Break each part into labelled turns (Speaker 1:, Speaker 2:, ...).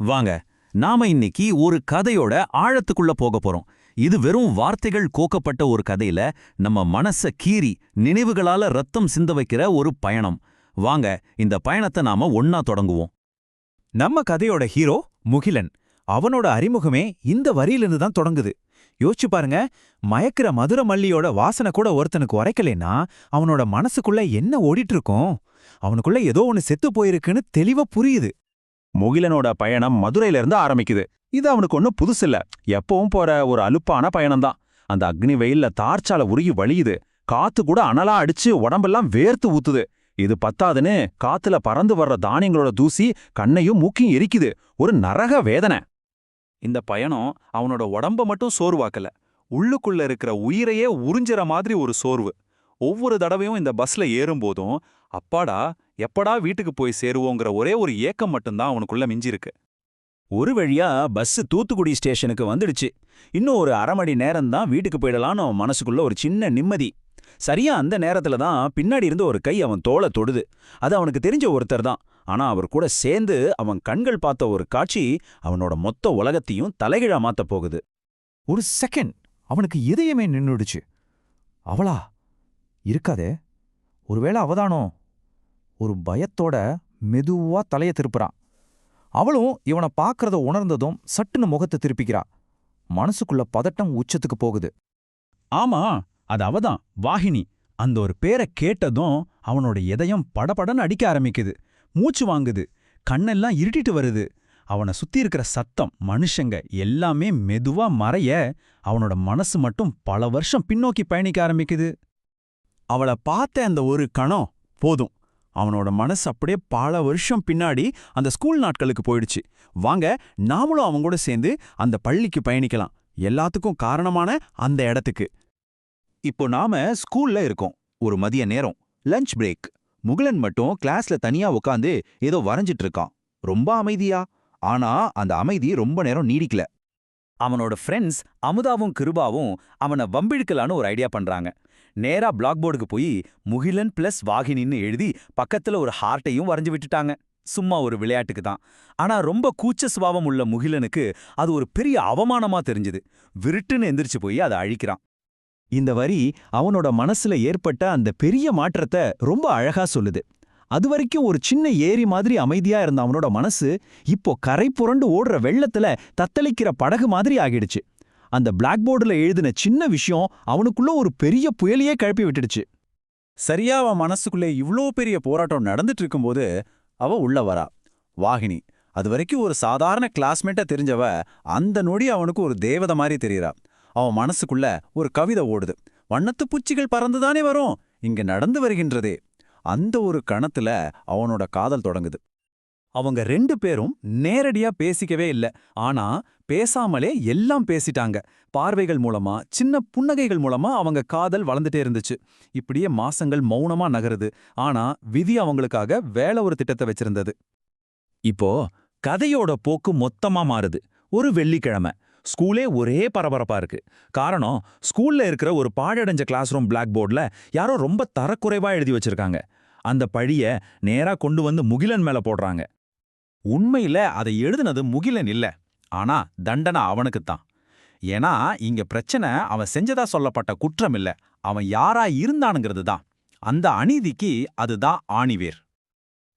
Speaker 1: வாங்க நாம இன்னைக்கு ஒரு கதையோட ஆழத்துக்குள்ள போக போறோம். இது வெறும் வார்த்தைகள் கோக்கப்பட்ட ஒரு கதையில நம்ம மனச கீறி நினைவுகளால ரத்தம் சிந்த வைக்கிற ஒரு பயணம். வாங்க இந்த பயணத்தை நாம ஒன்னா தொடங்குவோம்.
Speaker 2: நம்ம கதையோட ஹீரோ முகிலன். அவனோட அறிமுகமே இந்த வரியிலிருந்து தான் தொடங்குது. யோசிச்சு பாருங்க மயக்கிற மதுர மல்லியோட வாசனை கூட ஒருத்தனுக்கு உரைக்கலைன்னா அவனோட மனசுக்குள்ள என்ன ஓடிட்டு இருக்கும்? அவனுக்குள்ள ஏதோ ஒன்னு செத்து போயிருக்குன்னு தெளிவா புரியுது.
Speaker 3: முகிலனோட பயணம் மதுரையிலிருந்து ஆரம்பிக்குது. இது அவனுக்கு ஒன்றும் புதுசில்ல எப்பவும் போற ஒரு அலுப்பான பயணம்தான். அந்த அக்னி வெயில்ல தார்ச்சால உருகி வழியுது. காத்து கூட அனலா அடிச்சு உடம்பெல்லாம் வேர்த்து ஊத்துது. இது பத்தாதுன்னு காத்துல பறந்து வர்ற தானியங்களோட தூசி கண்ணையும் மூக்கையும் எரிக்குது. ஒரு நரக வேதனை.
Speaker 1: இந்த பயணம் அவனோட உடம்ப மட்டும் சோர்வாக்கல. உள்ளுக்குள்ள இருக்கிற உயிரையே உறிஞ்சுற மாதிரி ஒரு சோர்வு. ஒவ்வொரு தடவையும் இந்த பஸ்ல ஏறும்போதும் அப்பாடா எப்படா வீட்டுக்கு போய் சேருவோங்கிற ஒரே ஒரு ஏக்கம் மட்டும்தான் அவனுக்குள்ள மிஞ்சிருக்கு
Speaker 2: ஒரு வழியா பஸ் தூத்துக்குடி ஸ்டேஷனுக்கு வந்துடுச்சு. இன்னும் ஒரு அரை மணி நேரம் தான் வீட்டுக்கு போயிடலான்னு அவன் மனசுக்குள்ள ஒரு சின்ன நிம்மதி. சரியா அந்த நேரத்துல தான் பின்னாடி இருந்து ஒரு கை அவன் தோலை தொடுது. அது அவனுக்கு தெரிஞ்ச ஒருத்தர் தான். ஆனா அவர் கூட சேர்ந்து அவன் கண்கள் பார்த்த ஒரு காட்சி அவனோட மொத்த உலகத்தையும் தலைகீழா மாத்தப் போகுது. ஒரு செகண்ட் அவனுக்கு இதயமே நின்னுடுச்சு. அவளா? இருக்காதே. ஒருவேளை அவதானோ? ஒரு பயத்தோட மெதுவா தலைய திருப்புறான் அவளும் இவனை பார்க்கறத உணர்ந்ததும் சட்டுன்னு முகத்தை திருப்பிக்கிறா. மனசுக்குள்ள பதட்டம் உச்சத்துக்கு போகுது. ஆமா அது அவதான் வாகினி. அந்த ஒரு பேரை கேட்டதும் அவனோட இதயம் படபடன்னு அடிக்க ஆரம்பிக்குது. மூச்சு வாங்குது. கண்ணெல்லாம் இருட்டிட்டு வருது. அவனை சுத்தி இருக்கிற சத்தம் மனுஷங்க எல்லாமே மெதுவா மறைய அவனோட மனசு மட்டும் பல வருஷம் பின்னோக்கி பயணிக்க ஆரம்பிக்குது. அவளை பார்த்த அந்த ஒரு கணம் போதும். அவனோட மனசு அப்படியே பல வருஷம் பின்னாடி அந்த ஸ்கூல் நாட்களுக்கு போயிடுச்சு. வாங்க நாமளும் அவங்க கூட சேர்ந்து அந்த பள்ளிக்கு பயணிக்கலாம். எல்லாத்துக்கும் காரணமான அந்த இடத்துக்கு.
Speaker 1: இப்போ நாம ஸ்கூல்ல இருக்கோம். ஒரு மதிய நேரம். Lunch break. முகலன் மட்டும் கிளாஸ்ல தனியா உட்காந்து ஏதோ வரைஞ்சிட்டு இருக்கான். ரொம்ப அமைதியா? ஆனா அந்த அமைதி ரொம்ப நேரம் நீடிக்கல. அவனோட ஃப்ரெண்ட்ஸ் அமுதாவும் கிருபாவும் அவனை வம்பிழுக்கலான்னு ஒரு ஐடியா பண்றாங்க. நேரா பிளாக் போர்டுக்கு போய் முகிலன் பிளஸ் வாகினின்னு எழுதி பக்கத்துல ஒரு ஹார்ட்டையும் வரைஞ்சு விட்டுட்டாங்க. சும்மா ஒரு விளையாட்டுக்கு தான். ஆனா ரொம்ப கூச்ச சுபாவம் உள்ள முகிலனுக்கு அது ஒரு பெரிய அவமானமா தெரிஞ்சுது. விருட்டுன்னு எந்திரிச்சு போய் அதை அழிக்கிறான்.
Speaker 2: இந்த வரி அவனோட மனசுல ஏற்பட்ட அந்த பெரிய மாற்றத்தை ரொம்ப அழகா சொல்லுது. அதுவரைக்கும் ஒரு சின்ன ஏரி மாதிரி அமைதியா இருந்த அவனோட மனசு இப்போ கரை புரண்டு ஓடுற வெள்ளத்துல தத்தளிக்கிற படகு மாதிரி ஆகிடுச்சு. அந்த பிளாக் போர்டுல எழுதின சின்ன விஷயம் அவனுக்குள்ள ஒரு பெரிய புயலையே கிளப்பி விட்டுடுச்சு. சரியா அவன் மனசுக்குள்ளே இவ்ளோ பெரிய போராட்டம் நடந்துட்டு இருக்கும்போது அவ உள்ள வரா. வாகினி அது வரைக்கும் ஒரு சாதாரண கிளாஸ்மேட்டா தெரிஞ்சவ அந்த நொடி அவனுக்கு ஒரு தேவதை மாதிரி தெரியறா. அவன் மனசுக்குள்ள ஒரு கவிதை ஓடுது. வண்ணத்து பூச்சிகள் பறந்துதானே வரும்? இங்க நடந்து வருகின்றதே. அந்த ஒரு கணத்துல அவனோட காதல் தொடங்குது. அவங்க ரெண்டு பேரும் நேரடியா பேசிக்கவே இல்ல. ஆனா பேசாமலே எல்லாம் பேசிட்டாங்க. பார்வைகள் மூலமா சின்ன புன்னகைகள் மூலமா அவங்க காதல் வளர்ந்துட்டே இருந்துச்சு. இப்படியே மாசங்கள் மௌனமா நகருது. ஆனா விதி அவங்களுக்காக வேலை ஒரு திட்டத்தை வச்சிருந்தது.
Speaker 1: இப்போ கதையோட போக்கு மொத்தமா மாறுது. ஒரு வெள்ளிக்கிழமை. ஸ்கூலே ஒரே பரபரப்பா இருக்கு. காரணம் ஸ்கூல்ல இருக்கிற ஒரு பாழடைஞ்ச கிளாஸ் ரூம் பிளாக் போர்டுல யாரோ ரொம்ப தரக்குறைவா எழுதி வச்சிருக்காங்க. அந்த பழிய நேரா கொண்டு வந்து முகிலன் மேல போடுறாங்க. உண்மையில அதை எழுதுனது முகிலன் இல்ல. ஆனா தண்டனை அவனுக்குத்தான். ஏன்னா இங்க பிரச்சனை அவன் செஞ்சதா சொல்லப்பட்ட குற்றம் இல்ல. அவன் யாரா இருந்தானுங்கிறது தான் அந்த அநீதிக்கு அதுதான் ஆணிவேர்.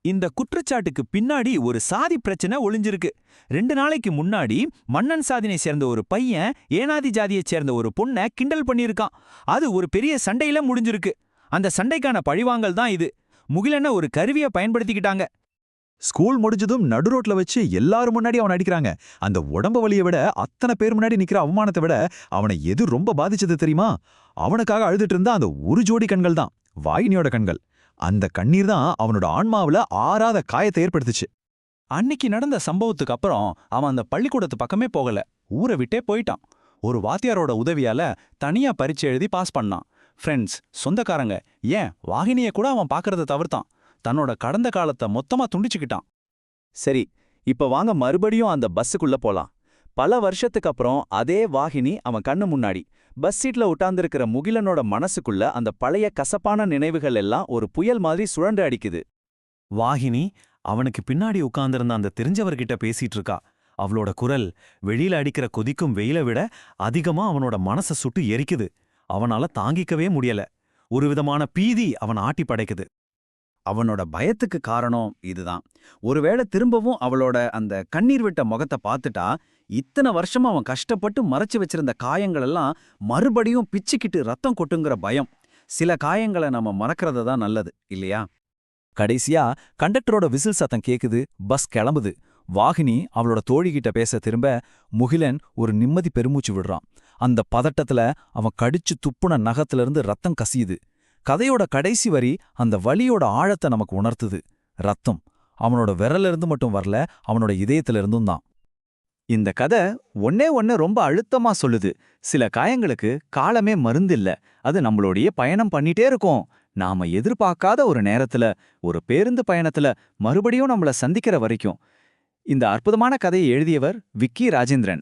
Speaker 1: இந்த குற்றச்சாட்டுக்கு பின்னாடி ஒரு சாதி பிரச்சனை ஒளிஞ்சிருக்கு. ரெண்டு நாளைக்கு முன்னாடி மன்னன் சாதினை சேர்ந்த ஒரு பையன் ஏனாதி ஜாதியைச் சேர்ந்த ஒரு பொண்ணை கிண்டல் பண்ணியிருக்கான். அது ஒரு பெரிய சண்டையில முடிஞ்சிருக்கு. அந்த சண்டைக்கான பழிவாங்கல் தான் இது. முகிலன ஒரு கருவியை பயன்படுத்திக்கிட்டாங்க.
Speaker 2: ஸ்கூல் முடிஞ்சதும் நடு ரோட்ல வச்சு எல்லாரும் முன்னாடி அவன் அடிக்கிறாங்க. அந்த உடம்ப வலியை விட அத்தனை பேர் முன்னாடி நிக்கிற அவமானத்தை விட அவனை எது ரொம்ப பாதிச்சது தெரியுமா? அவனுக்காக அழுதுட்டு இருந்த அந்த ஒரு ஜோடி கண்கள் தான் வாயினியோட கண்கள். அந்த கண்ணீர் தான் அவனோட ஆன்மாவுல ஆறாத காயத்தை ஏற்படுத்துச்சு. அன்னைக்கு நடந்த சம்பவத்துக்கு அப்புறம் அவன் அந்த பள்ளிக்கூடத்து பக்கமே போகல. ஊரை விட்டே போயிட்டான். ஒரு வாத்தியாரோட உதவியால தனியா பரீட்சை எழுதி பாஸ் பண்ணான். ஃப்ரெண்ட்ஸ் சொந்தக்காரங்க. ஏன்? வாகினிய கூட அவன் பார்க்கறத தவிர்த்தான். தன்னோட கடந்த காலத்தை மொத்தமா துண்டிச்சுக்கிட்டான். சரி இப்ப வாங்க மறுபடியும் அந்த பஸ்ஸுக்குள்ள போலாம். பல வருஷத்துக்கு அப்புறம் அதே வாகினி அவன் கண்ணு முன்னாடி பஸ் சீட்ல உட்கார்ந்திருக்கிற முகிலனோட மனசுக்குள்ள அந்த பழைய கசப்பான நினைவுகள் எல்லாம் ஒரு புயல் மாதிரி சுழண்டு அடிக்குது.
Speaker 1: வாகினி
Speaker 4: அவனுக்கு பின்னாடி உட்கார்ந்திருந்த அந்த தெரிஞ்சவர்கிட்ட பேசிட்டு இருக்கா. அவளோட குரல் வெளியில அடிக்கிற கொதிக்கும் வெயில விட அதிகமா அவனோட மனச சுட்டு எரிக்குது. அவனால தாங்கிக்கவே முடியல. ஒரு விதமான பீதி அவன் ஆட்டி படைக்குது
Speaker 2: அவனோட பயத்துக்கு காரணம் இதுதான். ஒருவேளை திரும்பவும் அவளோட அந்த கண்ணீர் விட்ட முகத்தை பார்த்துட்டா இத்தனை வருஷமா அவன் கஷ்டப்பட்டு மறைச்சு வச்சிருந்த காயங்களெல்லாம் மறுபடியும் பிச்சுக்கிட்டு ரத்தம் கொட்டுங்கிற பயம். சில காயங்களை நம்ம மறக்கிறது தான் நல்லது இல்லையா?
Speaker 5: கடைசியா கண்டக்டரோட விசில் சத்தம் கேக்குது பஸ் கிளம்புது. வாகினி அவளோட தோழிகிட்ட பேச திரும்ப முகிலன் ஒரு நிம்மதி பெருமூச்சு விடுறான். அந்த பதட்டத்துல அவன் கடிச்சு துப்புன நகத்திலிருந்து ரத்தம் கசியுது. கதையோட கடைசி வரி அந்த வலியோட ஆழத்தை நமக்கு உணர்த்துது. ரத்தம். அவனோட விரலிருந்து மட்டும் வரல அவனோட இதயத்திலிருந்தும் தான்.
Speaker 6: இந்த கதை ஒன்னே ஒன்ன ரொம்ப அழுத்தமா சொல்லுது. சில காயங்களுக்கு காலமே மருந்தில்ல. அது நம்மளோடைய பயணம் பண்ணிட்டே இருக்கும். நாம எதிர்பார்க்காத ஒரு நேரத்துல ஒரு பேருந்து பயணத்துல மறுபடியும் நம்மள சந்திக்கிற வரைக்கும். இந்த அற்புதமான கதையை எழுதியவர் விக்கி ராஜேந்திரன்.